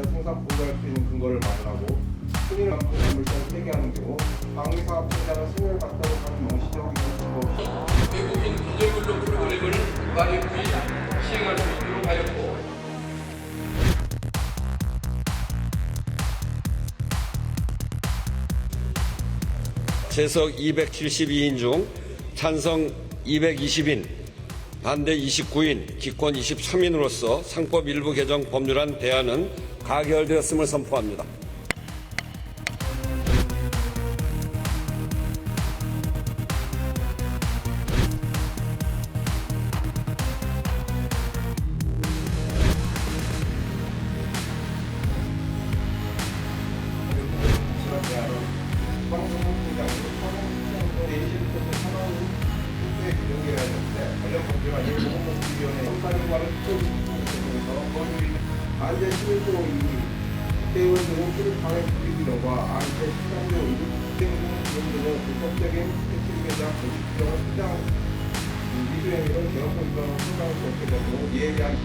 대한 생산 보호할 수 있는 근거를 마련하고 승인을 받고 건물성을 폐기하는 경우 방위사업 공장은 승인을 받도록 하는 명시적인 근거 없이 외국인 기존근로 프로그램을 및 시행할 수 있도록 하였고 재석 272인 중 찬성 220인, 반대 29인, 기권 23인으로서 상법 일부 개정 법률안 대안은 가결되었음을 선포합니다. 하는데 관련 법규가 일본법위원회 형사기관을 통해서 법률이 안전 시민도 이 등은 출입 방해 불이기능과 안전 시장료 의무 집행 등 등은 불법적인 택시에 대한 규정을 수장 미수행위는 개헌법 위반으로 선상할 수 없게 되고 이에 대한